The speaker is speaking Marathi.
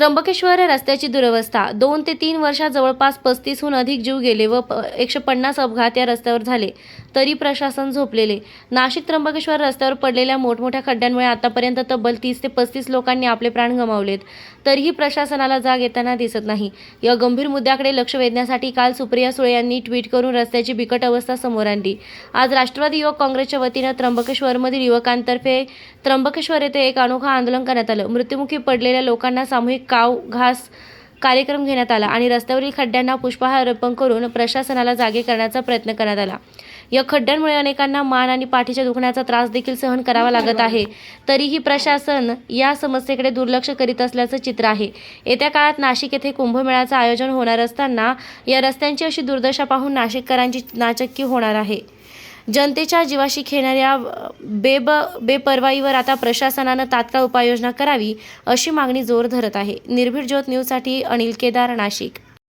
त्र्यंबकेश्वर रस्त्याची दुरवस्था. दोन ते तीन वर्षात जवळपास पस्तीसहून अधिक जीव गेले व प- एकशे पन्नास अपघात या रस्त्यावर झाले. तरी प्रशासन झोपलेले. नाशिक त्र्यंबकेश्वर रस्त्यावर पडलेल्या मोठमोठ्या खड्ड्यांमुळे आतापर्यंत तब्बल तीस ते पस्तीस लोकांनी आपले प्राण गमावलेत. तरीही प्रशासनाला जाग येताना दिसत नाही. या गंभीर मुद्द्याकडे लक्ष वेधण्यासाठी काल सुप्रिया सुळे यांनी ट्विट करून रस्त्याची बिकट अवस्था समोर आणली. आज राष्ट्रवादी युवक काँग्रेसच्या वतीनं त्र्यंबकेश्वरमधील युवकांतर्फे त्र्यंबकेश्वर येथे एक अनोखा आंदोलन करण्यात आलं. मृत्युमुखी पडलेल्या लोकांना सामूहिक काव घास कार्यक्रम घेण्यात आला आणि रस्त्यावरील खड्ड्यांना पुष्पहार अर्पण करून प्रशासनाला जागे करण्याचा प्रयत्न करण्यात आला. या खड्ड्यांमुळे अनेकांना मान आणि पाठीच्या दुखण्याचा त्रास देखील सहन करावा लागत आहे. तरीही प्रशासन या समस्येकडे दुर्लक्ष करीत असल्याचं चित्र आहे. येत्या काळात नाशिक येथे कुंभमेळ्याचं आयोजन होणार असताना या रस्त्यांची अशी दुर्दशा पाहून नाशिककरांची नाचक्की होणार आहे. जनतेच्या जीवाशी खेळणाऱ्या बेब बेपरवाईवर आता प्रशासनानं तात्काळ उपाययोजना करावी अशी मागणी जोर धरत आहे. निर्भीड ज्योत न्यूजसाठी अनिल केदार नाशिक.